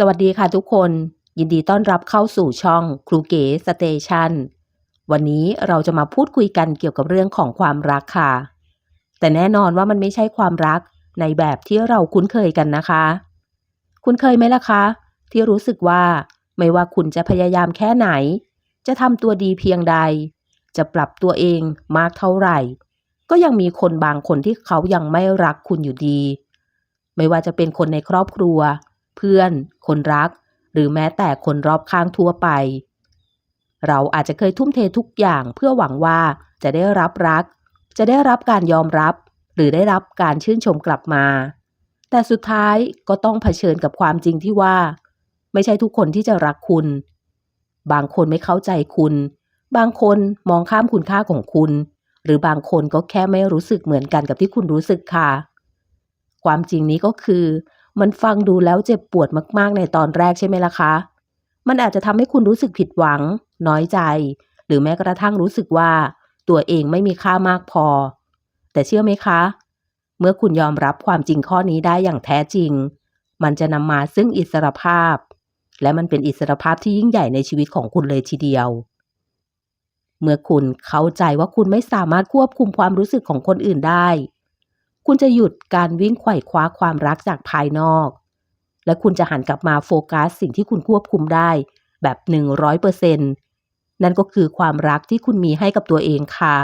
สวัสดีค่ะทุกคน ยินดีต้อนรับเข้าสู่ช่องครูเก๋สเตชันวันนี้เราจะมาพูดคุยกันเกี่ยวกับเรื่องของความรักค่ะ แต่แน่นอนว่ามันไม่ใช่ความรักในแบบที่เราคุ้นเคยกันนะคะ คุณเคยไหมล่ะคะ ที่รู้สึกว่าไม่ว่าคุณจะพยายามแค่ไหน จะทำตัวดีเพียงใด จะปรับตัวเองมากเท่าไหร่ ก็ยังมีคนบางคนที่เขายังไม่รักคุณอยู่ดี ไม่ว่าจะเป็นคนในครอบครัว เพื่อน คนรัก หรือแม้แต่คนรอบข้างทั่วไป เราอาจจะเคยทุ่มเททุกอย่างเพื่อหวังว่าจะได้รับรัก จะได้รับการยอมรับ หรือได้รับการชื่นชมกลับมา แต่สุดท้ายก็ต้องเผชิญกับความจริงที่ว่า ไม่ใช่ทุกคนที่จะรักคุณ บางคนไม่เข้าใจคุณ บางคนมองข้ามคุณค่าของคุณ หรือบางคนก็แค่ไม่รู้สึกเหมือนกันกับที่คุณรู้สึกค่ะความจริงนี้ก็คือ มันฟังดูแล้วเจ็บปวดมากๆในตอนแรกใช่ไหมล่ะคะ มันอาจจะทำให้คุณรู้สึกผิดหวัง น้อยใจ หรือแม้กระทั่งรู้สึกว่า ตัวเองไม่มีค่ามากพอ แต่เชื่อไหมคะ เมื่อคุณยอมรับความจริงข้อนี้ได้อย่างแท้จริง มันจะนำมาซึ่งอิสรภาพ และมันเป็นอิสรภาพที่ยิ่งใหญ่ในชีวิตของคุณเลยทีเดียว เมื่อคุณเข้าใจว่าคุณไม่สามารถควบคุมความรู้สึกของคนอื่นได้ คุณจะหยุดการวิ่งไขว่คว้าความรักจากภายนอก และคุณจะหันกลับมาโฟกัสสิ่งที่คุณควบคุมได้ แบบ100%นั่นก็คือความรักที่คุณมีให้กับตัวเองค่ะ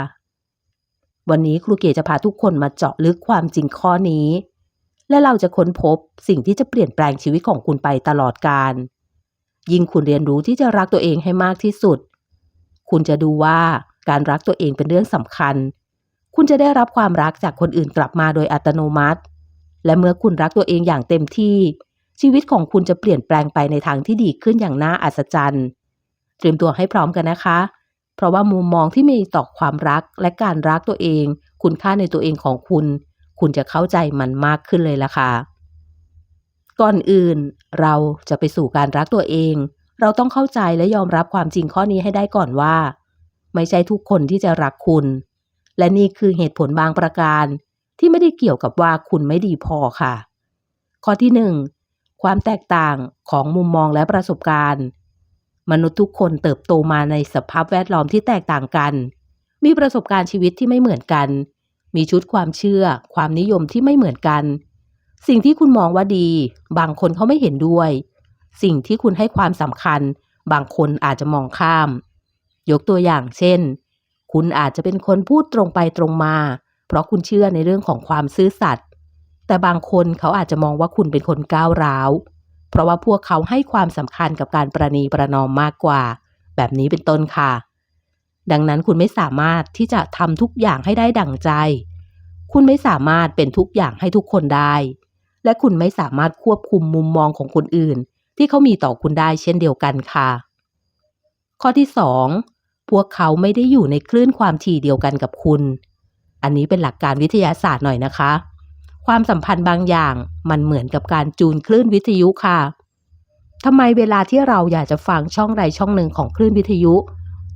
วันนี้ครูเกจะพาทุกคนมาเจาะลึกความจริงข้อนี้ และเราจะค้นพบสิ่งที่จะเปลี่ยนแปลงชีวิตของคุณไปตลอดกาลยิ่งคุณเรียนรู้ที่จะรักตัวเองให้มากที่สุด คุณจะดูว่าการรักตัวเองเป็นเรื่องสำคัญ คุณจะได้รับความรักจากคนอื่นกลับมาโดยอัตโนมัติ และเมื่อคุณรักตัวเองอย่างเต็มที่ ชีวิตของคุณจะเปลี่ยนแปลงไปในทางที่ดีขึ้นอย่างน่าอัศจรรย์ เตรียมตัวให้พร้อมกันนะคะ เพราะว่ามุมมองที่มีต่อความรักและการรักตัวเอง คุณค่าในตัวเองของคุณ คุณจะเข้าใจมันมากขึ้นเลยล่ะค่ะ ก่อนอื่น เราจะไปสู่การรักตัวเอง เราต้องเข้าใจและยอมรับความจริงข้อนี้ให้ได้ก่อนว่า ไม่ใช่ทุกคนที่จะรักคุณ และนี่คือเหตุผลบางประการ ที่ไม่ได้เกี่ยวกับว่าคุณไม่ดีพอค่ะ ข้อที่หนึ่งความแตกต่างของมุมมองและประสบการณ์ มนุษย์ทุกคนเติบโตมาในสภาพแวดล้อมที่แตกต่างกัน มีประสบการณ์ชีวิตที่ไม่เหมือนกัน มีชุดความเชื่อ ความนิยมที่ไม่เหมือนกัน สิ่งที่คุณมองว่าดี บางคนเขาไม่เห็นด้วย สิ่งที่คุณให้ความสำคัญ บางคนอาจจะมองข้าม ยกตัวอย่างเช่น คุณอาจจะเป็นคนพูดตรงไปตรงมา เพราะคุณเชื่อในเรื่องของความซื่อสัตย์แต่บางคนเขาอาจจะมองว่าคุณเป็นคนก้าวร้าว เพราะว่าพวกเขาให้ความสำคัญกับการประนีประนอมมากกว่า แบบนี้เป็นต้นค่ะ ดังนั้นคุณไม่สามารถที่จะทำทุกอย่างให้ได้ดั่งใจ คุณไม่สามารถเป็นทุกอย่างให้ทุกคนได้ และคุณไม่สามารถควบคุมมุมมองของคนอื่น ที่เขามีต่อคุณได้เช่นเดียวกันค่ะ ข้อที่ 2 พวกเขาไม่ได้อยู่ในคลื่นความถี่เดียวกันกับคุณ อันนี้เป็นหลักการวิทยาศาสตร์หน่อยนะคะ ความสัมพันธ์บางอย่างมันเหมือนกับการจูนคลื่นวิทยุค่ะทำไมเวลาที่เราอยากจะฟังช่องใดช่องหนึ่งของคลื่นวิทยุ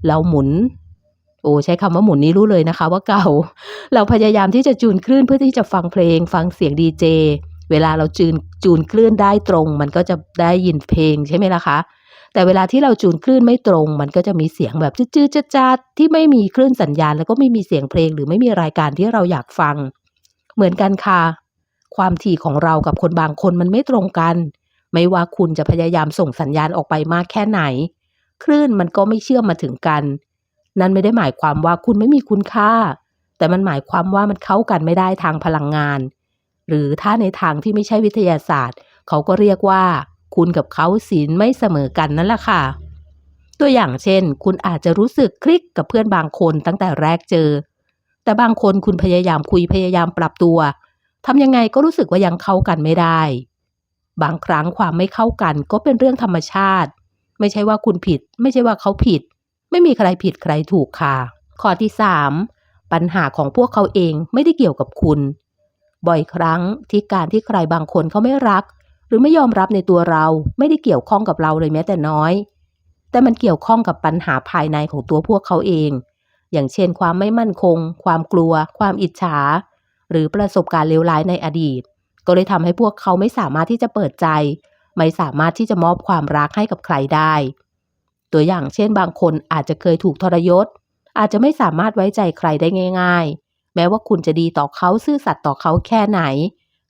เราหมุน โอ้ใช้คำว่าหมุนนี้รู้เลยนะคะ ว่าเก่า เราพยายามที่จะจูนคลื่นเพื่อที่จะฟังเพลง ฟังเสียงดีเจเวลาเราจูนจูนคลื่นได้ตรง มันก็จะได้ยินเพลงใช่ไหมล่ะคะ แต่เวลาที่เราจูนคลื่นไม่ตรง มันก็จะมีเสียงแบบจืดๆจัดๆที่ไม่มีคลื่นสัญญาณ แล้วก็ไม่มีเสียงเพลง หรือไม่มีรายการที่เราอยากฟัง เหมือนกันค่ะ ความถี่ของเรากับคนบางคนมันไม่ตรงกัน ไม่ว่าคุณจะพยายามส่งสัญญาณออกไปมากแค่ไหน คลื่นมันก็ไม่เชื่อมมาถึงกัน นั่นไม่ได้หมายความว่าคุณไม่มีคุณค่า แต่มันหมายความว่ามันเข้ากันไม่ได้ทางพลังงาน หรือถ้าในทางที่ไม่ใช่วิทยาศาสตร์ เขาก็เรียกว่า คุณกับเขาศีลไม่เสมอกันนั่นแหละค่ะ ตัวอย่างเช่น คุณอาจจะรู้สึกคลิกกับเพื่อนบางคนตั้งแต่แรกเจอ แต่บางคนคุณพยายามคุยพยายามปรับตัวทำยังไงก็รู้สึกว่ายังเข้ากันไม่ได้ บางครั้งความไม่เข้ากันก็เป็นเรื่องธรรมชาติ ไม่ใช่ว่าคุณผิด ไม่ใช่ว่าเขาผิด ไม่มีใครผิดใครถูกค่ะ ข้อที่ 3 ปัญหาของพวกเขาเองไม่ได้เกี่ยวกับคุณ บ่อยครั้งที่การที่ใครบางคนเขาไม่รัก หรือไม่ยอมรับในตัวเราไม่ได้เกี่ยวข้องกับเราเลยแม้แต่น้อย แต่มันเกี่ยวข้องกับปัญหาภายในของตัวพวกเขาเอง อย่างเช่น ความไม่มั่นคง ความกลัว ความอิจฉา หรือประสบการณ์เลวร้ายในอดีต ก็เลยทำให้พวกเขาไม่สามารถที่จะเปิดใจ ไม่สามารถที่จะมอบความรักให้กับใครได้ ตัวอย่างเช่น บางคนอาจจะเคยถูกทรยศ อาจจะไม่สามารถไว้ใจใครได้ง่าย ๆ แม้ว่าคุณจะดีต่อเขาซื่อสัตย์ต่อเขาแค่ไหน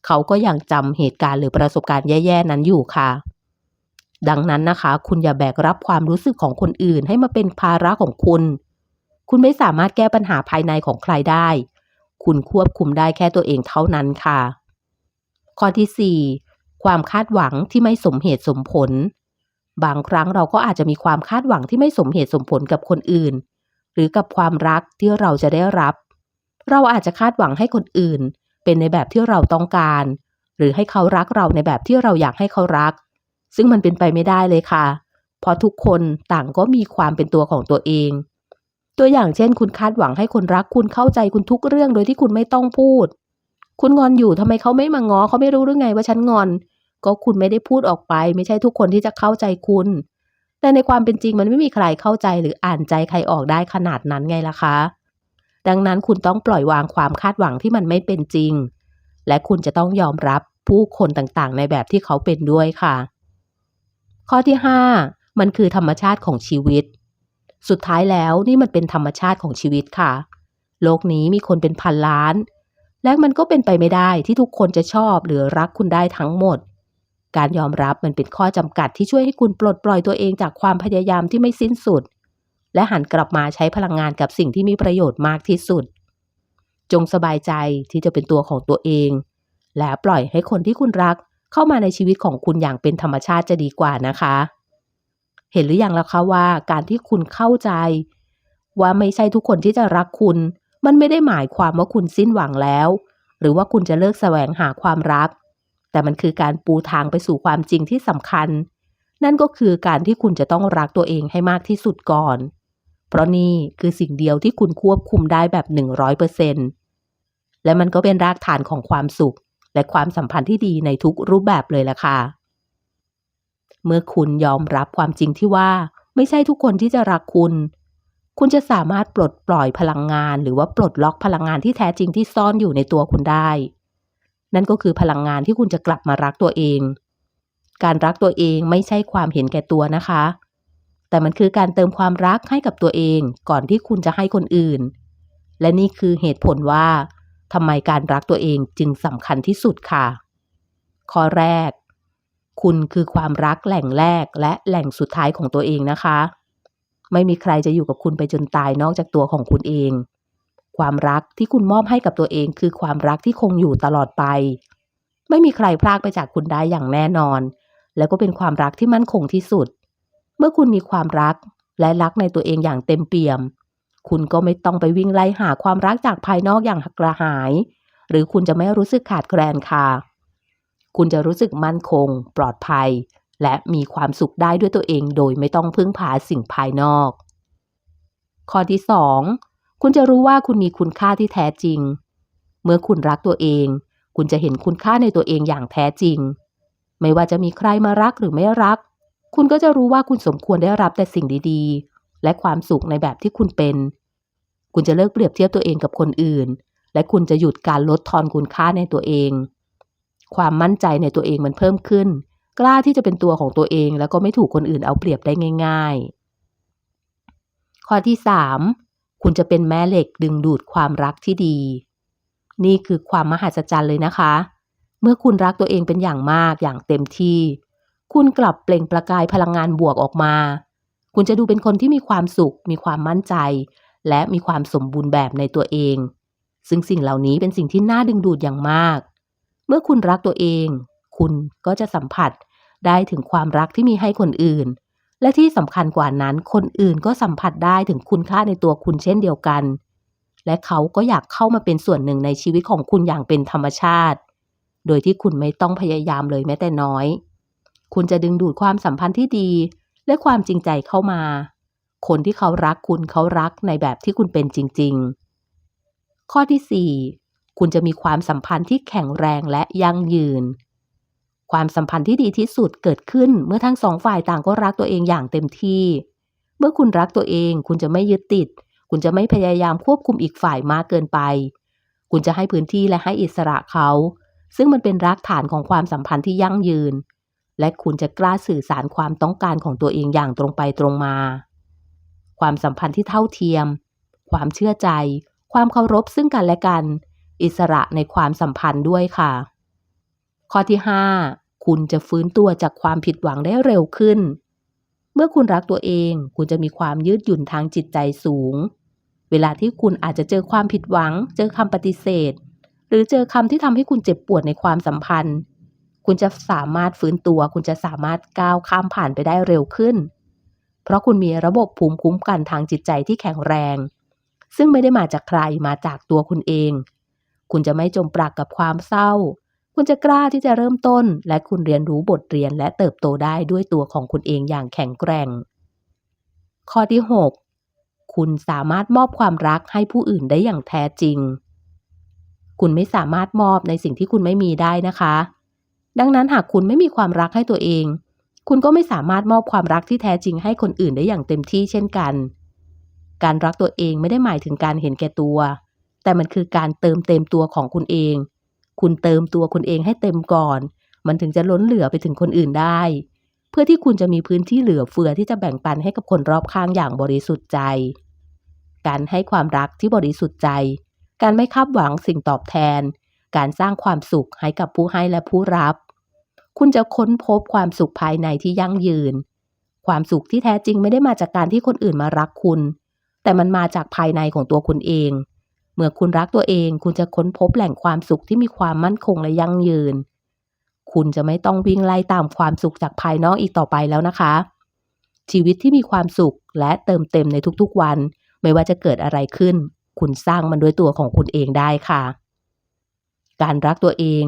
เขาก็ยังจำเหตุการณ์หรือประสบการณ์แย่ๆนั้นอยู่ค่ะ ดังนั้นนะคะ คุณอย่าแบกรับความรู้สึกของคนอื่นให้มาเป็นภาระของคุณ คุณไม่สามารถแก้ปัญหาภายในของใครได้ คุณควบคุมได้แค่ตัวเองเท่านั้นค่ะ ข้อที่ 4 ความคาดหวังที่ไม่สมเหตุสมผล บางครั้งเราก็อาจจะมีความคาดหวังที่ไม่สมเหตุสมผลกับคนอื่น หรือกับความรักที่เราจะได้รับ เราอาจจะคาดหวังให้คนอื่น เป็นในแบบที่เราต้องการ หรือให้เขารักเราในแบบที่เราอยากให้เขารัก ซึ่งมันเป็นไปไม่ได้เลยค่ะ เพราะทุกคนต่างก็มีความเป็นตัวของตัวเอง ตัวอย่างเช่น คุณคาดหวังให้คนรักคุณเข้าใจคุณทุกเรื่องโดยที่คุณไม่ต้องพูด คุณงอนอยู่ทำไมเขาไม่มาง้อเขาไม่รู้หรือไงว่าฉันงอน ก็คุณไม่ได้พูดออกไป ไม่ใช่ทุกคนที่จะเข้าใจคุณ แต่ในความเป็นจริงมันไม่มีใครเข้าใจหรืออ่านใจใครออกได้ขนาดนั้นไงล่ะคะ ดังนั้นคุณต้องปล่อยวางความคาดหวังที่มันไม่เป็นจริง และคุณจะต้องยอมรับผู้คนต่างๆ ในแบบที่เขาเป็นด้วยค่ะ ข้อที่ 5 มันคือธรรมชาติของชีวิต สุดท้ายแล้วนี่มันเป็นธรรมชาติของชีวิตค่ะ โลกนี้มีคนเป็นพันล้าน และมันก็เป็นไปไม่ได้ที่ทุกคนจะชอบหรือรักคุณได้ทั้งหมด การยอมรับมันเป็นข้อจำกัดที่ช่วยให้คุณปลดปล่อยตัวเองจากความพยายามที่ไม่สิ้นสุด และหันกลับมาใช้พลังงานกับสิ่งที่มีประโยชน์มากที่สุด จงสบายใจที่จะเป็นตัวของตัวเอง และปล่อยให้คนที่คุณรักเข้ามาในชีวิตของคุณอย่างเป็นธรรมชาติจะดีกว่านะคะ เห็นหรือยังแล้วคะว่าการที่คุณเข้าใจ ว่าไม่ใช่ทุกคนที่จะรักคุณ มันไม่ได้หมายความว่าคุณสิ้นหวังแล้ว หรือว่าคุณจะเลิกแสวงหาความรัก แต่มันคือการปูทางไปสู่ความจริงที่สำคัญ นั่นก็คือการที่คุณจะต้องรักตัวเองให้มากที่สุดก่อน เพราะนี่คือสิ่งเดียวที่คุณควบคุมได้แบบ 100%และมันก็เป็นรากฐานของความสุข และความสัมพันธ์ที่ดีในทุกรูปแบบเลยละค่ะ เมื่อคุณยอมรับความจริงที่ว่า ไม่ใช่ทุกคนที่จะรักคุณ คุณจะสามารถปลดปล่อยพลังงาน หรือว่าปลดล็อกพลังงานที่แท้จริงที่ซ่อนอยู่ในตัวคุณได้ นั่นก็คือพลังงานที่คุณจะกลับมารักตัวเอง การรักตัวเองไม่ใช่ความเห็นแก่ตัวนะคะ แต่มันคือการเติมความรักให้กับตัวเองก่อนที่คุณจะให้คนอื่น และนี่คือเหตุผลว่าทำไมการรักตัวเองจึงสำคัญที่สุดค่ะ ข้อแรก คุณคือความรักแหล่งแรกและแหล่งสุดท้ายของตัวเองนะคะ ไม่มีใครจะอยู่กับคุณไปจนตายนอกจากตัวของคุณเอง ความรักที่คุณมอบให้กับตัวเอง คือความรักที่คงอยู่ตลอดไป ไม่มีใครพลากไปจากคุณได้อย่างแน่นอน แล้วก็เป็นความรักที่มั่นคงที่สุด เมื่อคุณมีความรักและรักในตัวเองอย่างเต็มเปี่ยม คุณก็ไม่ต้องไปวิ่งไล่หาความรักจากภายนอกอย่างกระหาย หรือคุณจะไม่รู้สึกขาดแคลนค่ะ คุณจะรู้สึกมั่นคง ปลอดภัย และมีความสุขได้ด้วยตัวเองโดยไม่ต้องพึ่งพาสิ่งภายนอก ข้อที่ 2 คุณจะรู้ว่าคุณมีคุณค่าที่แท้จริง เมื่อคุณรักตัวเอง คุณจะเห็นคุณค่าในตัวเองอย่างแท้จริง ไม่ว่าจะมีใครมารักหรือไม่รัก คุณก็จะรู้ว่าคุณสมควรได้รับแต่สิ่งดีๆ และความสุขในแบบที่คุณเป็น คุณจะเลิกเปรียบเทียบตัวเองกับคนอื่น และคุณจะหยุดการลดทอนคุณค่าในตัวเอง ความมั่นใจในตัวเองมันเพิ่มขึ้น กล้าที่จะเป็นตัวของตัวเอง แล้วก็ไม่ถูกคนอื่นเอาเปรียบได้ง่าย ๆ ข้อที่3คุณจะเป็นแม่เหล็กดึงดูดความรักที่ดี นี่คือความมหัศจรรย์เลยนะคะ เมื่อคุณรักตัวเองเป็นอย่างมากอย่างเต็มที่ คุณกลับเปล่งประกายพลังงานบวกออกมา คุณจะดูเป็นคนที่มีความสุข มีความมั่นใจ และมีความสมบูรณ์แบบในตัวเอง ซึ่งสิ่งเหล่านี้เป็นสิ่งที่น่าดึงดูดอย่างมาก เมื่อคุณรักตัวเอง คุณก็จะสัมผัสได้ถึงความรักที่มีให้คนอื่น และที่สำคัญกว่านั้น คนอื่นก็สัมผัสได้ถึงคุณค่าในตัวคุณเช่นเดียวกัน และเขาก็อยากเข้ามาเป็นส่วนหนึ่งในชีวิตของคุณอย่างเป็นธรรมชาติ โดยที่คุณไม่ต้องพยายามเลยแม้แต่น้อย คุณจะดึงดูดความสัมพันธ์ที่ดี และความจริงใจเข้ามา คนที่เขารักคุณเขารักในแบบที่คุณเป็นจริง ๆ ข้อที่ 4 คุณจะมีความสัมพันธ์ที่แข็งแรงและยั่งยืน ความสัมพันธ์ที่ดีที่สุดเกิดขึ้นเมื่อทั้งสองฝ่ายต่างก็รักตัวเองอย่างเต็มที่ เมื่อคุณรักตัวเอง คุณจะไม่ยึดติด คุณจะไม่พยายามควบคุมอีกฝ่ายมากเกินไป คุณจะให้พื้นที่และให้อิสระเขาซึ่งมันเป็นรากฐานของความสัมพันธ์ที่ยั่งยืน และคุณจะกล้าสื่อสารความต้องการของตัวเองอย่างตรงไปตรงมา ความสัมพันธ์ที่เท่าเทียม ความเชื่อใจ ความเคารพซึ่งกันและกัน อิสระในความสัมพันธ์ด้วยค่ะ ข้อที่ 5 คุณจะฟื้นตัวจากความผิดหวังได้เร็วขึ้น เมื่อคุณรักตัวเอง คุณจะมีความยืดหยุ่นทางจิตใจสูง เวลาที่คุณอาจจะเจอความผิดหวัง เจอคำปฏิเสธ หรือเจอคำที่ทำให้คุณเจ็บปวดในความสัมพันธ์ คุณจะสามารถฟื้นตัว คุณจะสามารถก้าวข้ามผ่านไปได้เร็วขึ้น เพราะคุณมีระบบภูมิคุ้มกันทางจิตใจที่แข็งแรง ซึ่งไม่ได้มาจากใครมาจากตัวคุณเอง คุณจะไม่จมปลักกับความเศร้า คุณจะกล้าที่จะเริ่มต้น และคุณเรียนรู้บทเรียนและเติบโตได้ด้วยตัวของคุณเองอย่างแข็งแกร่ง ข้อที่ 6 คุณสามารถมอบความรักให้ผู้อื่นได้อย่างแท้จริง คุณไม่สามารถมอบในสิ่งที่คุณไม่มีได้นะคะ ดังนั้นหากคุณไม่มีความรักให้ตัวเอง คุณก็ไม่สามารถมอบความรักที่แท้จริงให้คนอื่นได้อย่างเต็มที่เช่นกัน การรักตัวเองไม่ได้หมายถึงการเห็นแก่ตัว แต่มันคือการเติมเต็มตัวของคุณเอง คุณเติมตัวคุณเองให้เต็มก่อน มันถึงจะล้นเหลือไปถึงคนอื่นได้ เพื่อที่คุณจะมีพื้นที่เหลือเฟือที่จะแบ่งปันให้กับคนรอบข้างอย่างบริสุทธิ์ใจ การให้ความรักที่บริสุทธิ์ใจ การไม่คาดหวังสิ่งตอบแทน การสร้างความสุขให้กับผู้ให้และผู้รับ คุณจะค้นพบความสุขภายในที่ยั่งยืน ความสุขที่แท้จริงไม่ได้มาจากการที่คนอื่นมารักคุณ แต่มันมาจากภายในของตัวคุณเอง เมื่อคุณรักตัวเอง คุณจะค้นพบแหล่งความสุขที่มีความมั่นคงและยั่งยืน คุณจะไม่ต้องวิ่งไล่ตามความสุขจากภายนอกอีกต่อไปแล้วนะคะ ชีวิตที่มีความสุขและเติมเต็มในทุกๆวัน ไม่ว่าจะเกิดอะไรขึ้น คุณสร้างมันด้วยตัวของคุณเองได้ค่ะการรักตัวเอง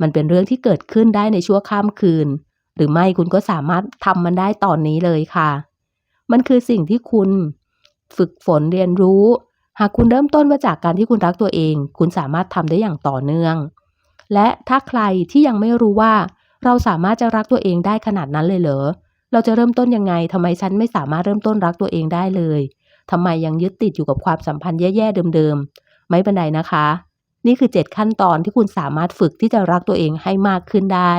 มันเป็นเรื่องที่เกิดขึ้นได้ในชั่วข้ามคืน หรือไม่คุณก็สามารถทำมันได้ตอนนี้เลยค่ะ มันคือสิ่งที่คุณฝึกฝนเรียนรู้ หากคุณเริ่มต้นมาจากการที่คุณรักตัวเอง คุณสามารถทำได้อย่างต่อเนื่อง และถ้าใครที่ยังไม่รู้ว่า เราสามารถจะรักตัวเองได้ขนาดนั้นเลยเหรอ เราจะเริ่มต้นยังไงทำไมฉันไม่สามารถเริ่มต้นรักตัวเองได้เลยทำไมยังยึดติดอยู่กับความสัมพันธ์แย่ๆเดิมๆ ไม่เป็นไรนะคะ นี่คือ 7 ขั้นตอนที่คุณสามารถฝึกที่จะรักตัวเองให้มากขึ้นได้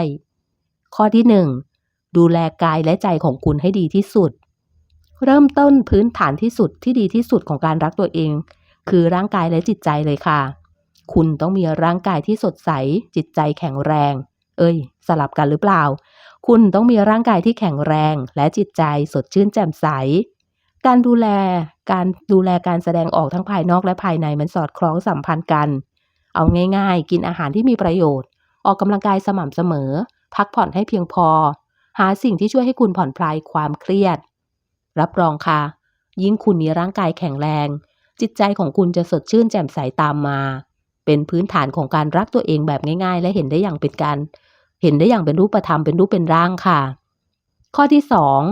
ข้อที่ 1 ดูแลกายและใจของคุณให้ดีที่สุด เริ่มต้นพื้นฐานที่สุดที่ดีที่สุดของการรักตัวเอง คือร่างกายและจิตใจเลยค่ะ คุณต้องมีร่างกายที่สดใส จิตใจแข็งแรง เอ้ย สลับกันหรือเปล่า คุณต้องมีร่างกายที่แข็งแรง และจิตใจสดชื่นแจ่มใสการดูแล การดูแลการแสดงออกทั้งภายนอกและภายในมันสอดคล้องสัมพันธ์กัน เอาง่ายๆ กินอาหารที่มีประโยชน์ ออกกำลังกายสม่ำเสมอ พักผ่อนให้เพียงพอ หาสิ่งที่ช่วยให้คุณผ่อนคลายความเครียด รับรองค่ะ ยิ่งคุณมีร่างกายแข็งแรง จิตใจของคุณจะสดชื่นแจ่มใสตามมา เป็นพื้นฐานของการรักตัวเองแบบง่ายๆ และเห็นได้อย่างเป็นการ เห็นได้อย่างเป็นรูปธรรมเป็นรูปเป็นร่างค่ะ ข้อที่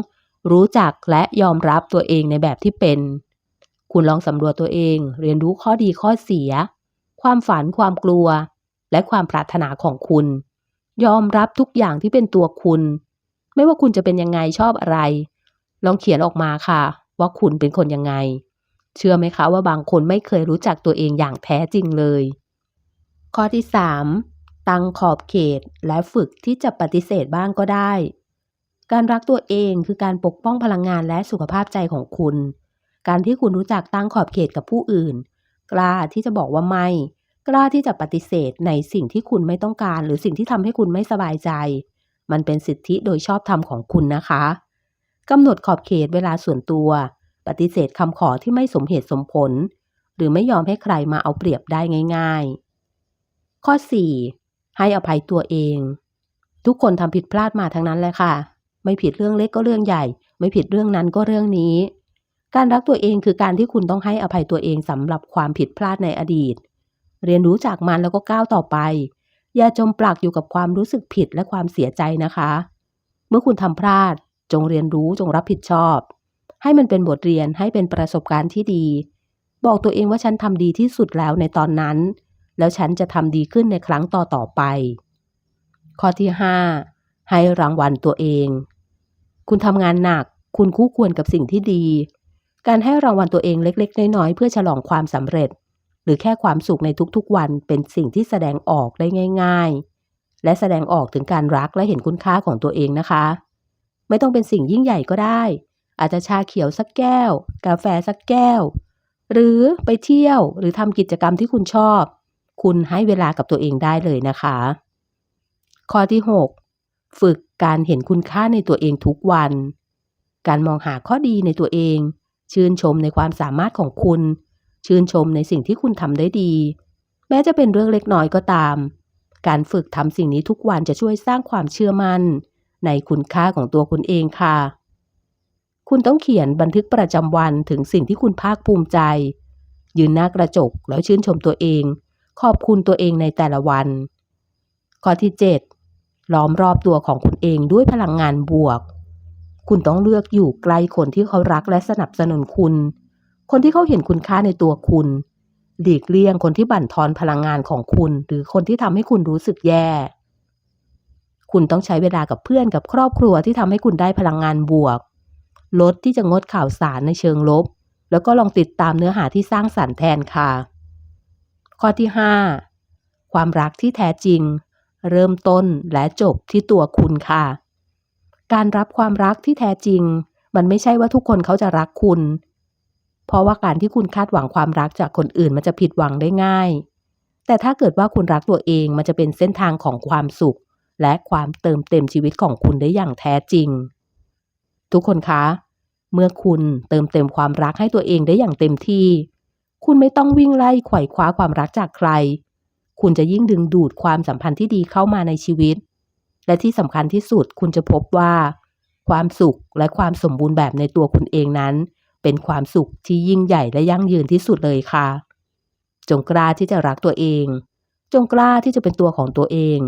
2 รู้จักและยอมรับตัวเองในแบบที่เป็นคุณลองสำรวจตัวเอง เรียนรู้ข้อดีข้อเสีย ความฝันความกลัว และความปรารถนาของคุณ ยอมรับทุกอย่างที่เป็นตัวคุณ ไม่ว่าคุณจะเป็นยังไงชอบอะไร ลองเขียนออกมาค่ะ ว่าคุณเป็นคนยังไง เชื่อไหมคะว่าบางคนไม่เคยรู้จักตัวเองอย่างแท้จริงเลย ข้อที่ 3 ตั้งขอบเขตและฝึกที่จะปฏิเสธบ้างก็ได้ การรักตัวเองคือการปกป้องพลังงานและสุขภาพใจของคุณ การที่คุณรู้จักตั้งขอบเขตกับผู้อื่น กล้าที่จะบอกว่าไม่ กล้าที่จะปฏิเสธในสิ่งที่คุณไม่ต้องการ หรือสิ่งที่ทำให้คุณไม่สบายใจ มันเป็นสิทธิโดยชอบธรรมของคุณนะคะกำหนดขอบเขตเวลาส่วนตัว ปฏิเสธคำขอที่ไม่สมเหตุสมผล หรือไม่ยอมให้ใครมาเอาเปรียบได้ง่าย ๆ ข้อ 4 ให้อภัยตัวเอง ทุกคนทำผิดพลาดมาทั้งนั้นแหละค่ะ ไม่ผิดเรื่องเล็กก็เรื่องใหญ่ ไม่ผิดเรื่องนั้นก็เรื่องนี้ การรักตัวเองคือการที่คุณต้องให้อภัยตัวเองสำหรับความผิดพลาดในอดีต เรียนรู้จากมันแล้วก็ก้าวต่อไป อย่าจมปลักอยู่กับความรู้สึกผิดและความเสียใจนะคะ เมื่อคุณทำพลาด จงเรียนรู้จงรับผิดชอบ ให้มันเป็นบทเรียนให้เป็นประสบการณ์ที่ดี บอกตัวเองว่าฉันทำดีที่สุดแล้วในตอนนั้น แล้วฉันจะทำดีขึ้นในครั้งต่อต่อไป ข้อที่ 5 ให้รางวัลตัวเอง คุณทำงานหนัก คุณคู่ควรกับสิ่งที่ดี การให้รางวัลตัวเองเล็ก ๆ น้อยๆเพื่อฉลองความสำเร็จ หรือแค่ความสุขในทุกๆ วันเป็นสิ่งที่แสดงออกได้ง่าย ๆ และแสดงออกถึงการรักและเห็นคุณค่าของตัวเองนะคะ ไม่ต้องเป็นสิ่งยิ่งใหญ่ก็ได้ อาจจะชาเขียวสักแก้ว กาแฟสักแก้ว หรือไปเที่ยวหรือทำกิจกรรมที่คุณชอบ คุณให้เวลากับตัวเองได้เลยนะคะ ข้อที่ 6 ฝึกการเห็นคุณค่าในตัวเองทุกวัน การมองหาข้อดีในตัวเอง ชื่นชมในความสามารถของคุณ ชื่นชมในสิ่งที่คุณทำได้ดี แม้จะเป็นเรื่องเล็กน้อยก็ตาม การฝึกทำสิ่งนี้ทุกวันจะช่วยสร้างความเชื่อมั่น ในคุณค่าของตัวคุณเองค่ะ คุณต้องเขียนบันทึกประจำวันถึงสิ่งที่คุณภาคภูมิใจ ยืนหน้ากระจกแล้วชื่นชมตัวเอง ขอบคุณตัวเองในแต่ละวัน ข้อที่ 7 ล้อมรอบตัวของคุณเองด้วยพลังงานบวก คุณต้องเลือกอยู่ใกลคนที่เขารักและสนับสนุนคุณ คนที่เขาเห็นคุณค่าในตัวคุณ หลีกเลี่ยงคนที่บั่นทอนพลังงานของคุณ หรือคนที่ทำให้คุณรู้สึกแย่ คุณต้องใช้เวลากับเพื่อนกับครอบครัวที่ทำให้คุณได้พลังงานบวก ลดที่จะงดข่าวสารในเชิงลบ แล้วก็ลองติดตามเนื้อหาที่สร้างสรรค์แทนค่ะ ข้อที่ 5 ความรักที่แท้จริง เริ่มต้นและจบที่ตัวคุณค่ะ การรับความรักที่แท้จริง มันไม่ใช่ว่าทุกคนเขาจะรักคุณ เพราะว่าการที่คุณคาดหวังความรักจากคนอื่นมันจะผิดหวังได้ง่าย แต่ถ้าเกิดว่าคุณรักตัวเองมันจะเป็นเส้นทางของความสุข และความเติมเต็มชีวิตของคุณได้อย่างแท้จริง ทุกคนคะ เมื่อคุณเติมเต็มความรักให้ตัวเองได้อย่างเต็มที่ คุณไม่ต้องวิ่งไล่ไขว่คว้าความรักจากใคร คุณจะยิ่งดึงดูดความสัมพันธ์ที่ดีเข้ามาในชีวิต และที่สำคัญที่สุดคุณจะพบว่า ความสุขและความสมบูรณ์แบบในตัวคุณเองนั้น เป็นความสุขที่ยิ่งใหญ่และยั่งยืนที่สุดเลยค่ะ จงกล้าที่จะรักตัวเอง จงกล้าที่จะเป็นตัวของตัวเอง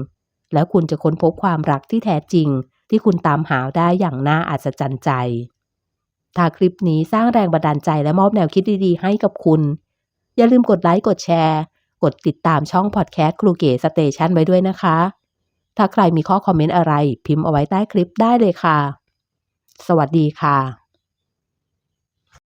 แล้วคุณจะค้นพบความรักที่แท้จริง ที่คุณตามหาได้อย่างน่าอัศจรรย์ใจถ้าคลิปนี้สร้างแรงบันดาลใจและมอบแนวคิดดีๆ ให้กับคุณ อย่าลืมกดไลค์กดแชร์ กดติดตามช่องพอดแคสต์ครูเก๋สเตชันไว้ด้วยนะคะ ถ้าใครมีข้อคอมเมนต์อะไร พิมพ์เอาไว้ใต้คลิปได้เลยค่ะ สวัสดีค่ะ